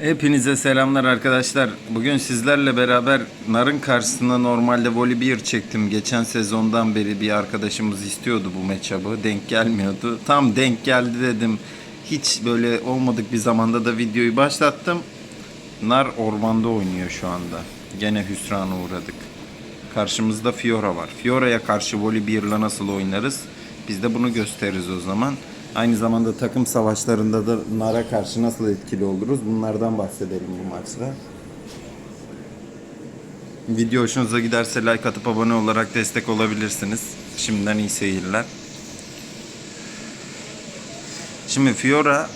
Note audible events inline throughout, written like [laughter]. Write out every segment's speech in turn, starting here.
Hepinize selamlar arkadaşlar. Bugün sizlerle beraber Nar'ın karşısında normalde Volibear çektim. Geçen sezondan beri bir arkadaşımız istiyordu bu matchup'ı. Denk gelmiyordu. Tam denk geldi dedim. Hiç böyle olmadık bir zamanda da videoyu başlattım. Nar ormanda oynuyor şu anda. Gene hüsrana uğradık. Karşımızda Fiora var. Fiora'ya karşı Volibear'la nasıl oynarız? Biz de bunu gösteririz o zaman. Aynı zamanda takım savaşlarında da Nar'a karşı nasıl etkili oluruz? Bunlardan bahsedelim bu maçta. Video hoşunuza giderse like atıp abone olarak destek olabilirsiniz. Şimdiden iyi seyirler. Şimdi Fiora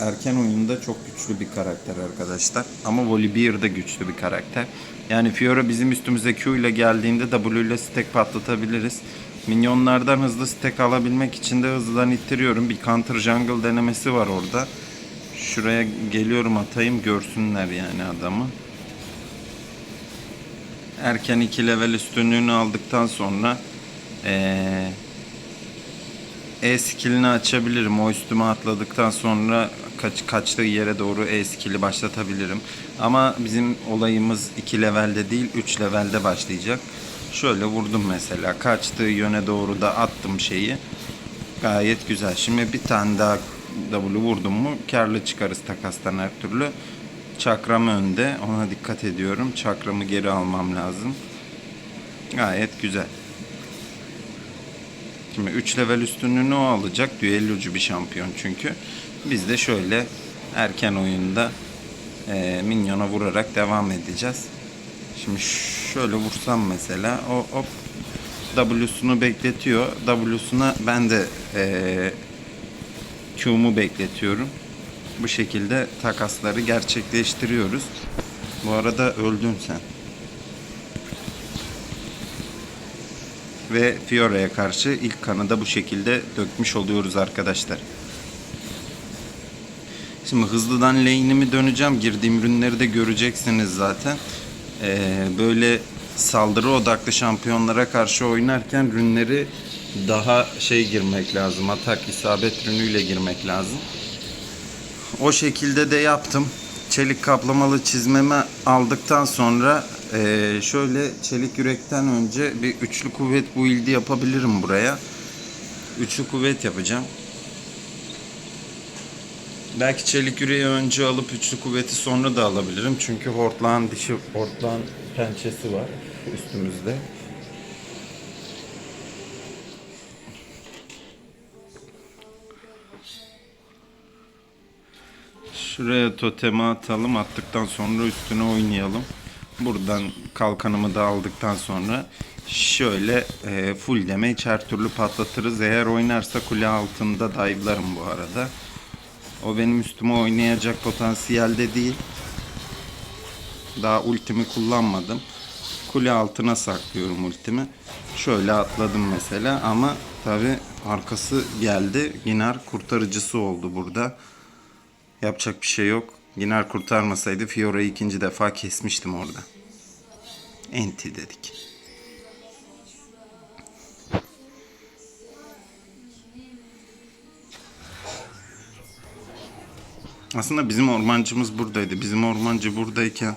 erken oyunda çok güçlü bir karakter arkadaşlar. Ama Volibear da güçlü bir karakter. Yani Fiora bizim üstümüze Q ile geldiğinde W ile stack patlatabiliriz. Minyonlardan hızlı stack alabilmek için de hızlıdan ittiriyorum. Bir counter jungle denemesi var orada. Şuraya geliyorum atayım görsünler yani adamı. Erken 2 level üstünlüğünü aldıktan sonra eee e skillini açabilirim. O üstüme atladıktan sonra kaç, kaçtığı yere doğru E skilli başlatabilirim. Ama bizim olayımız 2 levelde değil 3 levelde başlayacak. Şöyle vurdum mesela. Kaçtığı yöne doğru da attım şeyi. Gayet güzel. Şimdi bir tane daha W vurdum mu karlı çıkarız takastan her türlü. Çakram önde. Ona dikkat ediyorum. Çakramı geri almam lazım. Gayet güzel. Şimdi 3 level üstünlüğünü o alacak. Düellocu bir şampiyon çünkü. Biz de şöyle erken oyunda e, minyona vurarak devam edeceğiz. Şimdi şöyle vursam mesela o hop W'sunu bekletiyor. W'suna ben de e, Q'mu bekletiyorum. Bu şekilde takasları gerçekleştiriyoruz. Bu arada öldün sen. ve Fiora'ya karşı ilk kanı da bu şekilde dökmüş oluyoruz arkadaşlar. Şimdi hızlıdan lane'imi döneceğim. Girdiğim ürünleri de göreceksiniz zaten. Ee, böyle saldırı odaklı şampiyonlara karşı oynarken rünleri daha şey girmek lazım. Atak isabet rünüyle girmek lazım. O şekilde de yaptım. Çelik kaplamalı çizmemi aldıktan sonra eee, şöyle çelik yürekten önce bir üçlü kuvvet build'i yapabilirim buraya. Üçlü kuvvet yapacağım. Belki çelik yüreği önce alıp üçlü kuvveti sonra da alabilirim. Çünkü hortlağın dişi, hortlağın pençesi var üstümüzde. Şuraya totemi atalım. Attıktan sonra üstüne oynayalım. Buradan kalkanımı da aldıktan sonra şöyle e, full damage her türlü patlatırız. Eğer oynarsa kule altında dive'larım bu arada. O benim üstüme oynayacak potansiyelde değil. Daha ultimi kullanmadım. Kule altına saklıyorum ultimi. Şöyle atladım mesela ama tabi arkası geldi. Ginar kurtarıcısı oldu burada. Yapacak bir şey yok. Ginar kurtarmasaydı Fiora'yı ikinci defa kesmiştim orada. Enti dedik. Aslında bizim ormancımız buradaydı. Bizim ormancı buradayken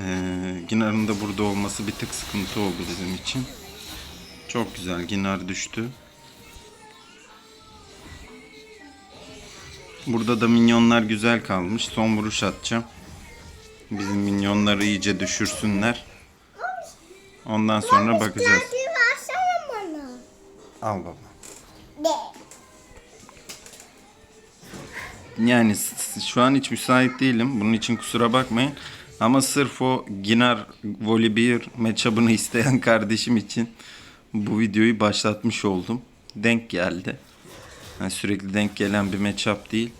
eee Ginar'ın da burada olması bir tık sıkıntı oldu bizim için. Çok güzel. Ginar düştü. Burada da minyonlar güzel kalmış. Son vuruş atacağım. Bizim minyonları iyice düşürsünler. Ondan sonra bakacağız. Al baba. Yani şu an hiç müsait değilim. Bunun için kusura bakmayın. Ama sırf o Ginar Volibear matchup'ını [laughs] isteyen kardeşim için bu videoyu başlatmış oldum. Denk geldi. Yani sürekli denk gelen bir matchup değil.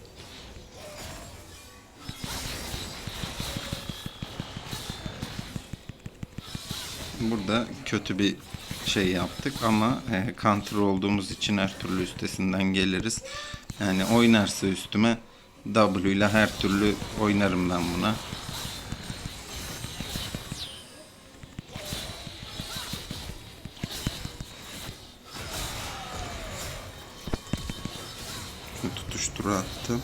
Burada kötü bir şey yaptık ama e, counter olduğumuz için her türlü üstesinden geliriz. Yani oynarsa üstüme W ile her türlü oynarım ben buna. Tutuşturu attım.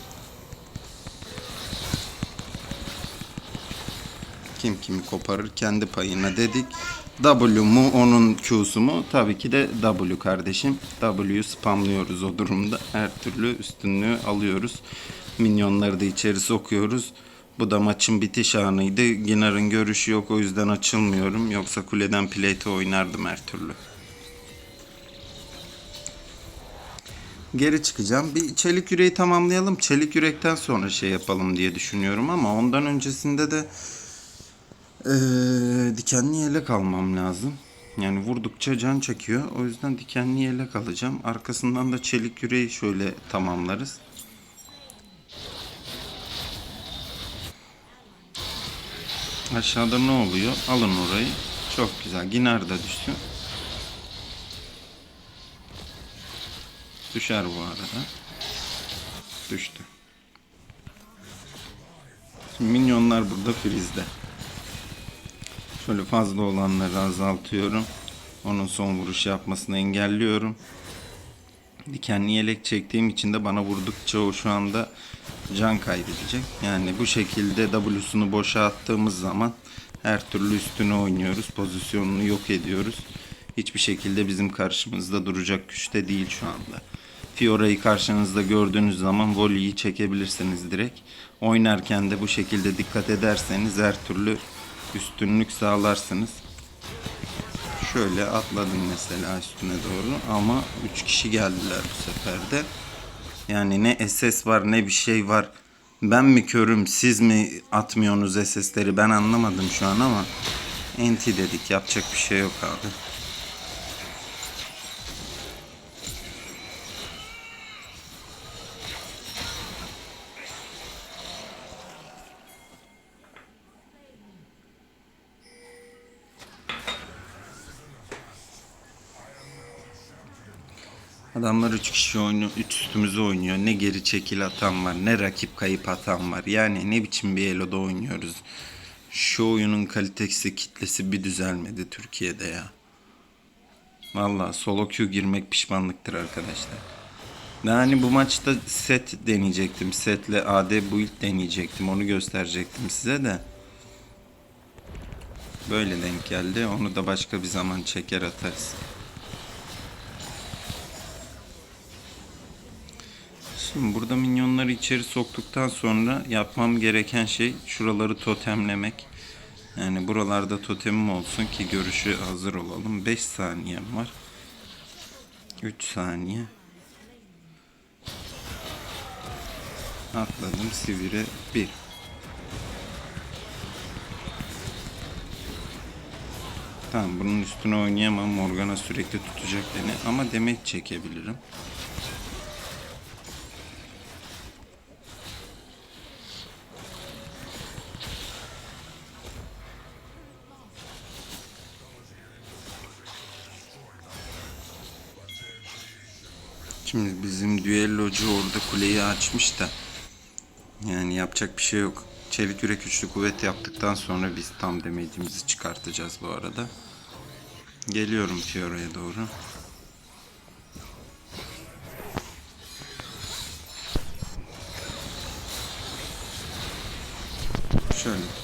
Kim kimi koparır kendi payına dedik. W mu onun Q'su mu? Tabii ki de W kardeşim. W'yu spamlıyoruz o durumda. Her türlü üstünlüğü alıyoruz. Minyonları da içeri sokuyoruz. Bu da maçın bitiş anıydı. Ginar'ın görüşü yok o yüzden açılmıyorum. Yoksa kuleden plate oynardım her türlü. Geri çıkacağım. Bir çelik yüreği tamamlayalım. Çelik yürekten sonra şey yapalım diye düşünüyorum ama ondan öncesinde de eee, dikenli yelek almam lazım. Yani vurdukça can çekiyor. O yüzden dikenli yelek alacağım. Arkasından da çelik yüreği şöyle tamamlarız. Aşağıda ne oluyor? Alın orayı. Çok güzel. Ginar da düşsün. Düşer bu arada. Düştü. Şimdi minyonlar burada frizde. Şöyle fazla olanları azaltıyorum. Onun son vuruş yapmasını engelliyorum. Dikenli yelek çektiğim için de bana vurdukça o şu anda can kaybedecek. Yani bu şekilde W'sunu boşa attığımız zaman her türlü üstüne oynuyoruz. Pozisyonunu yok ediyoruz. Hiçbir şekilde bizim karşımızda duracak güçte değil şu anda. Fiora'yı karşınızda gördüğünüz zaman voleyi çekebilirsiniz direkt. Oynarken de bu şekilde dikkat ederseniz her türlü üstünlük sağlarsınız. Şöyle atladım mesela üstüne doğru ama 3 kişi geldiler bu sefer de. Yani ne SS var ne bir şey var. Ben mi körüm siz mi atmıyorsunuz SS'leri ben anlamadım şu an ama enti dedik yapacak bir şey yok abi. Adamlar 3 kişi oynuyor, 3 üstümüze oynuyor. Ne geri çekil atan var, ne rakip kayıp atan var. Yani ne biçim bir eloda oynuyoruz. Şu oyunun kalitesi, kitlesi bir düzelmedi Türkiye'de ya. Valla solo queue girmek pişmanlıktır arkadaşlar. Yani bu maçta set deneyecektim. Setle AD build deneyecektim. Onu gösterecektim size de. Böyle denk geldi. Onu da başka bir zaman çeker atarız. Şimdi burada minyonları içeri soktuktan sonra yapmam gereken şey şuraları totemlemek. Yani buralarda totemim olsun ki görüşü hazır olalım. 5 saniyem var. 3 saniye. Atladım sivire 1. Tamam bunun üstüne oynayamam. Morgana sürekli tutacak beni ama demet çekebilirim. Şimdi bizim düellocu orada kuleyi açmış da yani yapacak bir şey yok. Çelik yürek üçlü kuvvet yaptıktan sonra biz tam damage'imizi çıkartacağız bu arada. Geliyorum Fiora'ya doğru. Şöyle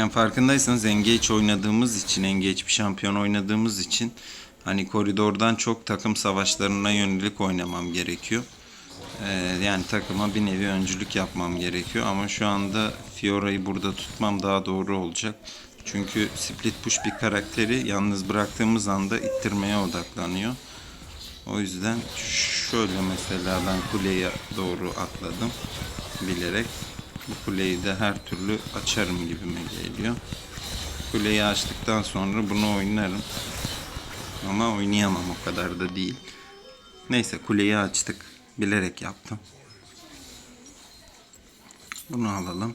Yani farkındaysanız engage oynadığımız için, engage bir şampiyon oynadığımız için hani koridordan çok takım savaşlarına yönelik oynamam gerekiyor. Ee, yani takıma bir nevi öncülük yapmam gerekiyor ama şu anda Fiora'yı burada tutmam daha doğru olacak. Çünkü split push bir karakteri yalnız bıraktığımız anda ittirmeye odaklanıyor. O yüzden şöyle mesela ben kuleye doğru atladım bilerek. Bu kuleyi de her türlü açarım gibime geliyor. Kuleyi açtıktan sonra bunu oynarım. Ama oynayamam o kadar da değil. Neyse kuleyi açtık. Bilerek yaptım. Bunu alalım.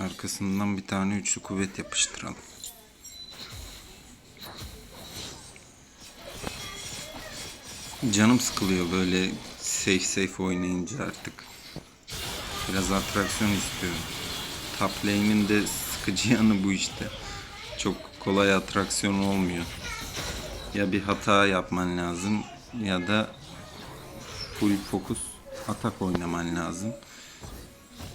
Arkasından bir tane üçlü kuvvet yapıştıralım. Canım sıkılıyor böyle safe safe oynayınca artık. Biraz atraksiyon istiyorum. top lane'in de sıkıcı [laughs] yanı bu işte. Çok kolay atraksiyon olmuyor. Ya bir hata yapman lazım ya da full fokus atak oynaman lazım.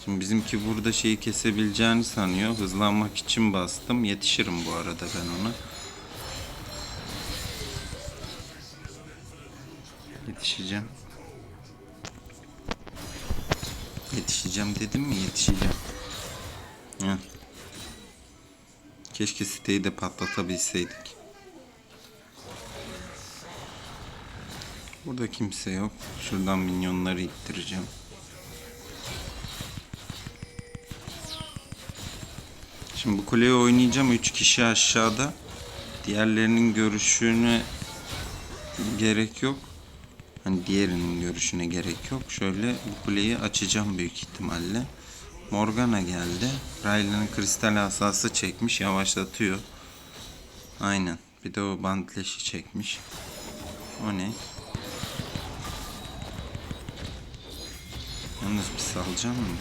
Şimdi bizimki burada şeyi kesebileceğini sanıyor. Hızlanmak için bastım. Yetişirim bu arada ben ona. Yetişeceğim. Yetişeceğim dedim mi? Yetişeceğim. Heh. Keşke siteyi de patlatabilseydik. Burada kimse yok. Şuradan minyonları ittireceğim. Şimdi bu kuleyi oynayacağım. 3 kişi aşağıda. Diğerlerinin görüşüne gerek yok. Hani diğerinin görüşüne gerek yok. Şöyle bu kuleyi açacağım büyük ihtimalle. Morgana geldi. Raylan'ın kristal asası çekmiş. Yavaşlatıyor. Aynen. Bir de o bandleşi çekmiş. O ne? Yalnız bir salacağım mı?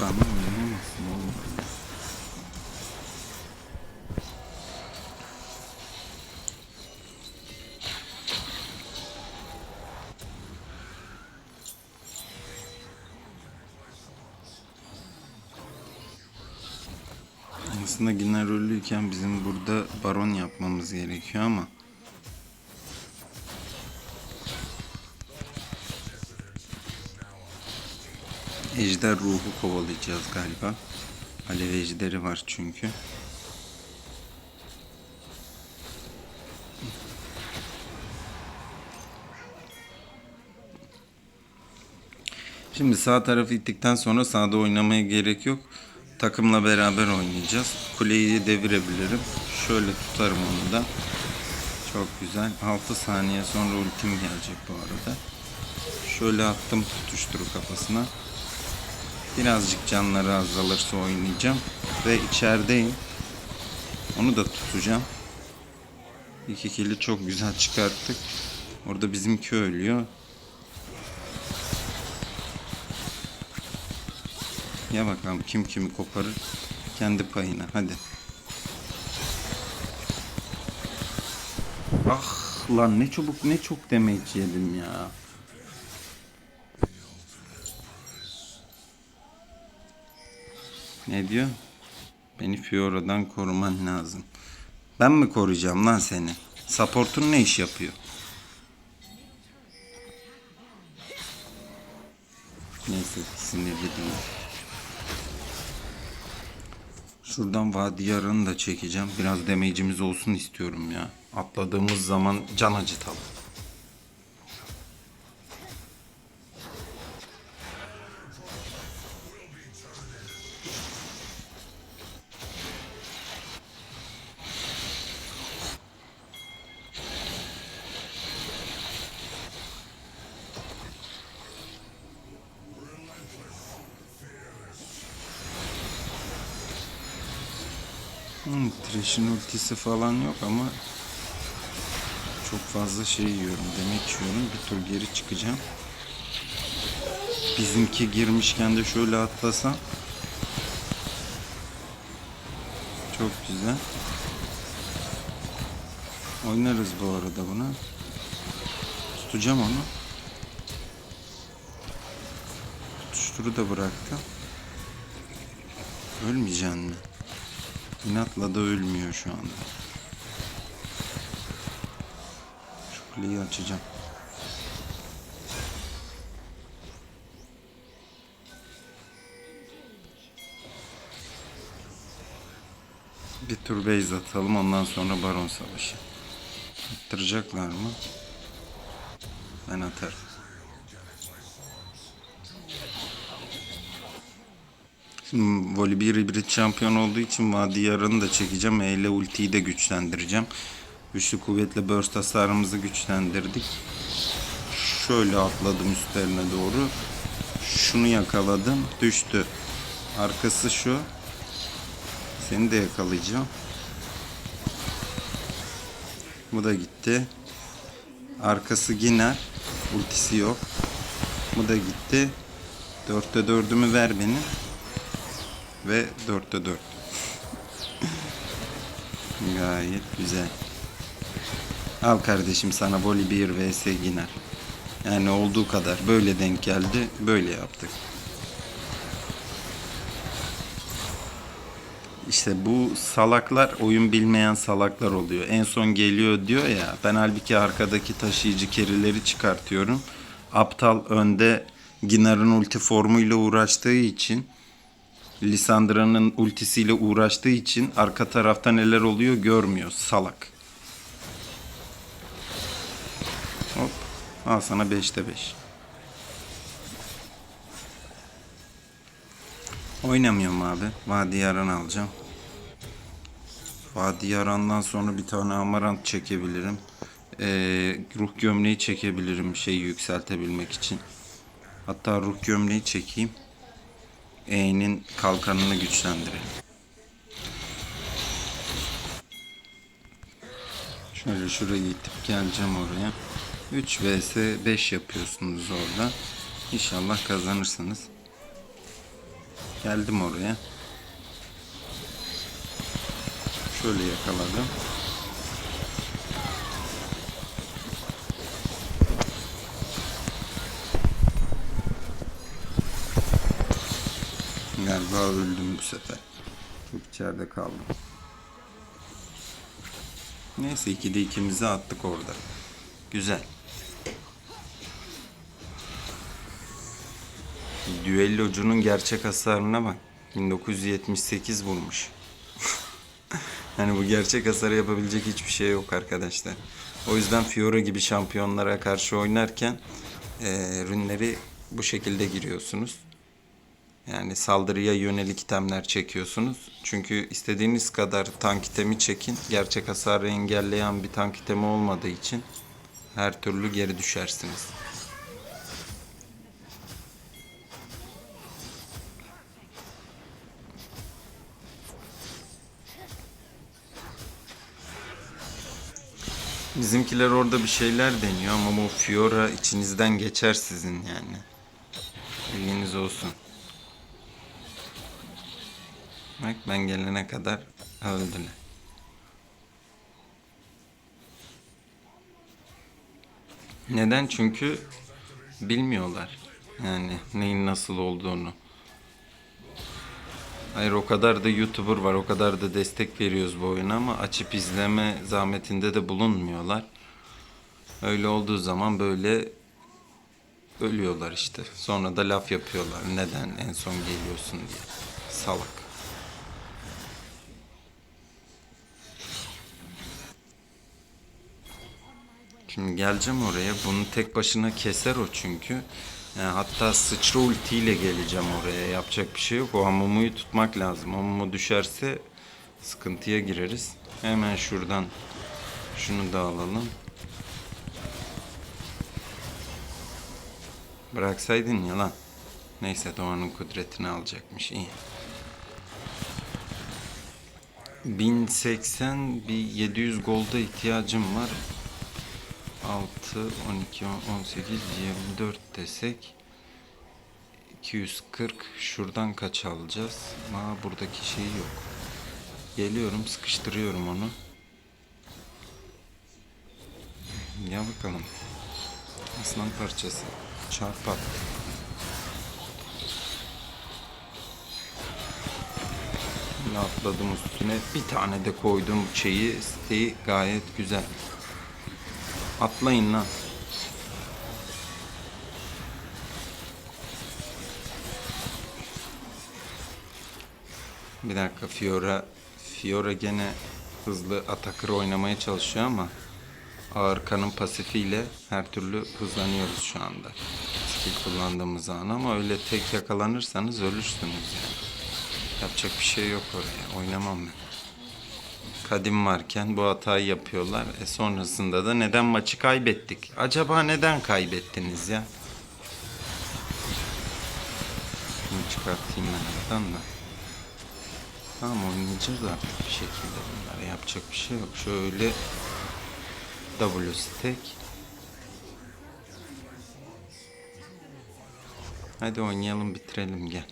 Bana oynamasın Aslında Giner ölüyken bizim burada baron yapmamız gerekiyor ama Ejder ruhu kovalayacağız galiba. Alev ejderi var çünkü. Şimdi sağ tarafı ittikten sonra sağda oynamaya gerek yok. Takımla beraber oynayacağız. Kuleyi devirebilirim. Şöyle tutarım onu da. Çok güzel. 6 saniye sonra ultim gelecek bu arada. Şöyle attım tutuşturu kafasına. Birazcık canları azalırsa oynayacağım. Ve içerideyim. Onu da tutacağım. İki kili çok güzel çıkarttık. Orada bizimki ölüyor. Ya bakalım kim kimi koparır. Kendi payına. Hadi. Ah lan ne çabuk ne çok damage yedim ya. Ne diyor? Beni Fiora'dan koruman lazım. Ben mi koruyacağım lan seni? Support'un ne iş yapıyor? Neyse sinirli değil. Şuradan vadi yarını da çekeceğim. Biraz damage'imiz olsun istiyorum ya. Atladığımız zaman can acıtalım. Thresh'in ultisi falan yok ama çok fazla şey yiyorum. Demek yiyorum. Bir tur geri çıkacağım. Bizimki girmişken de şöyle atlasam. Çok güzel. Oynarız bu arada buna. Tutacağım onu. Tutuşturu da bıraktım. Ölmeyeceksin mi? İnatla da ölmüyor şu anda. Şu kuleyi açacağım. Bir tur base atalım ondan sonra baron savaşı. Attıracaklar mı? Ben atarım. Şimdi Volibear hibrit şampiyon olduğu için Vadi Yarı'nı da çekeceğim. E ile ultiyi de güçlendireceğim. Güçlü kuvvetle burst hasarımızı güçlendirdik. Şöyle atladım üstlerine doğru. Şunu yakaladım. Düştü. Arkası şu. Seni de yakalayacağım. Bu da gitti. Arkası Giner. Ultisi yok. Bu da gitti. Dörtte dördümü ver benim. Ve dörtte dört. Gayet güzel. Al kardeşim sana Voli 1 vs Giner. Yani olduğu kadar böyle denk geldi. Böyle yaptık. İşte bu salaklar oyun bilmeyen salaklar oluyor. En son geliyor diyor ya ben halbuki arkadaki taşıyıcı kerileri çıkartıyorum. Aptal önde Ginar'ın ulti formuyla uğraştığı için Lisandra'nın ultisiyle uğraştığı için arka tarafta neler oluyor görmüyor salak. Hop al sana 5'te 5. Oynamıyorum abi. Vadi Yaran alacağım. Vadi Yaran'dan sonra bir tane Amarant çekebilirim. Ee, ruh gömleği çekebilirim şeyi yükseltebilmek için. Hatta ruh gömleği çekeyim. E'nin kalkanını güçlendirelim. Şöyle şuraya itip geleceğim oraya. 3 vs 5 yapıyorsunuz orada. İnşallah kazanırsınız. Geldim oraya. Şöyle yakaladım. Galiba öldüm bu sefer. Çok içeride kaldım. Neyse ikide ikimizi attık orada. Güzel. Düellocunun gerçek hasarına bak. 1978 vurmuş. [laughs] yani bu gerçek hasarı yapabilecek hiçbir şey yok arkadaşlar. O yüzden Fiora gibi şampiyonlara karşı oynarken eee rünleri bu şekilde giriyorsunuz. Yani saldırıya yönelik itemler çekiyorsunuz. Çünkü istediğiniz kadar tank itemi çekin. Gerçek hasarı engelleyen bir tank itemi olmadığı için her türlü geri düşersiniz. Bizimkiler orada bir şeyler deniyor ama bu Fiora içinizden geçer sizin yani. Bilginiz olsun. Bak ben gelene kadar öldüler. Neden? Çünkü bilmiyorlar. Yani neyin nasıl olduğunu. Hayır o kadar da YouTuber var, o kadar da destek veriyoruz bu oyuna ama açıp izleme zahmetinde de bulunmuyorlar. Öyle olduğu zaman böyle ölüyorlar işte. Sonra da laf yapıyorlar. Neden en son geliyorsun diye. Salak. Şimdi geleceğim oraya. Bunu tek başına keser o çünkü. Yani hatta sıçra ultiyle geleceğim oraya. Yapacak bir şey yok. O Amumu'yu tutmak lazım. Amumu düşerse sıkıntıya gireriz. Hemen şuradan şunu da alalım. Bıraksaydın ya lan. Neyse Doğan'ın kudretini alacakmış. İyi. 1080 bir 700 golda ihtiyacım var. 6, 12, 18, 24 desek 240 şuradan kaç alacağız? Aa buradaki şey yok. Geliyorum sıkıştırıyorum onu. Ya bakalım. Aslan parçası. Çarpat. Şimdi atladım üstüne. Bir tane de koydum şeyi. Siteyi gayet güzel. Atlayın lan. Bir dakika Fiora Fiora gene hızlı atakır oynamaya çalışıyor ama Ağırkan'ın pasifiyle her türlü hızlanıyoruz şu anda. Skill kullandığımız an ama öyle tek yakalanırsanız ölürsünüz yani. Yapacak bir şey yok oraya. Oynamam ben kadim varken bu hatayı yapıyorlar. E sonrasında da neden maçı kaybettik? Acaba neden kaybettiniz ya? Bunu çıkartayım ben oradan da. Tamam oynayacağız artık bir şekilde bunlara yapacak bir şey yok. Şöyle W stack. Hadi oynayalım bitirelim gel.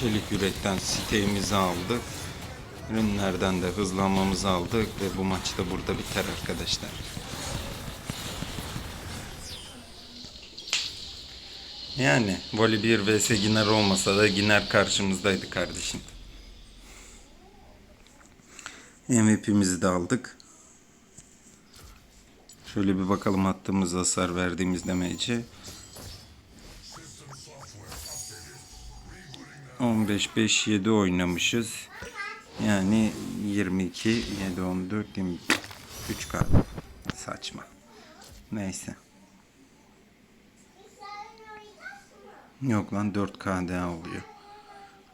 Çelik yürekten siteğimizi aldık. Ürünlerden de hızlanmamızı aldık ve bu maç da burada biter arkadaşlar. Yani Voli 1 vs Giner olmasa da Giner karşımızdaydı kardeşim. MVP'mizi de aldık. Şöyle bir bakalım attığımız hasar verdiğimiz demeci. 15 5 7 oynamışız. Yani 22 7 14 23 k saçma. Neyse. Yok lan 4 KDA oluyor.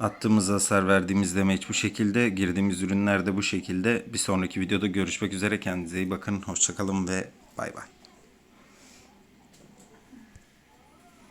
Attığımız hasar verdiğimiz demeç bu şekilde. Girdiğimiz ürünler de bu şekilde. Bir sonraki videoda görüşmek üzere. Kendinize iyi bakın. Hoşçakalın ve bay bay.